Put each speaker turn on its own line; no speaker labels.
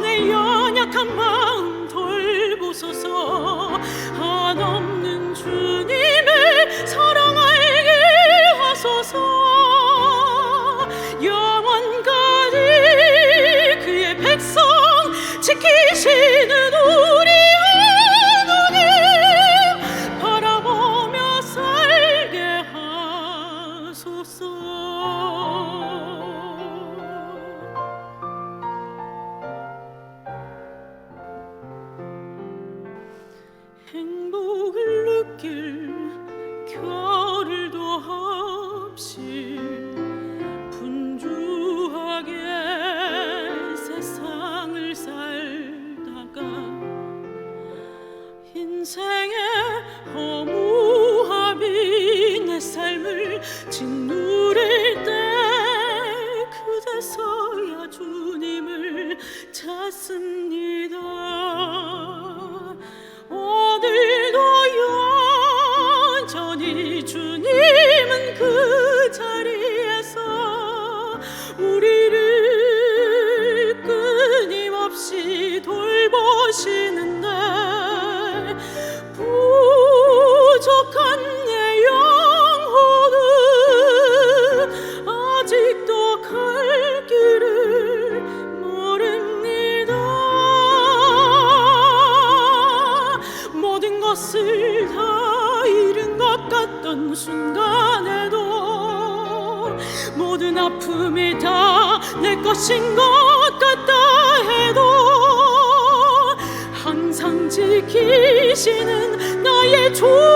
내 연약한 마음 순간에도 모든 아픔이 다 내 것인 것 같다 해도 항상 지키시는 나의
조.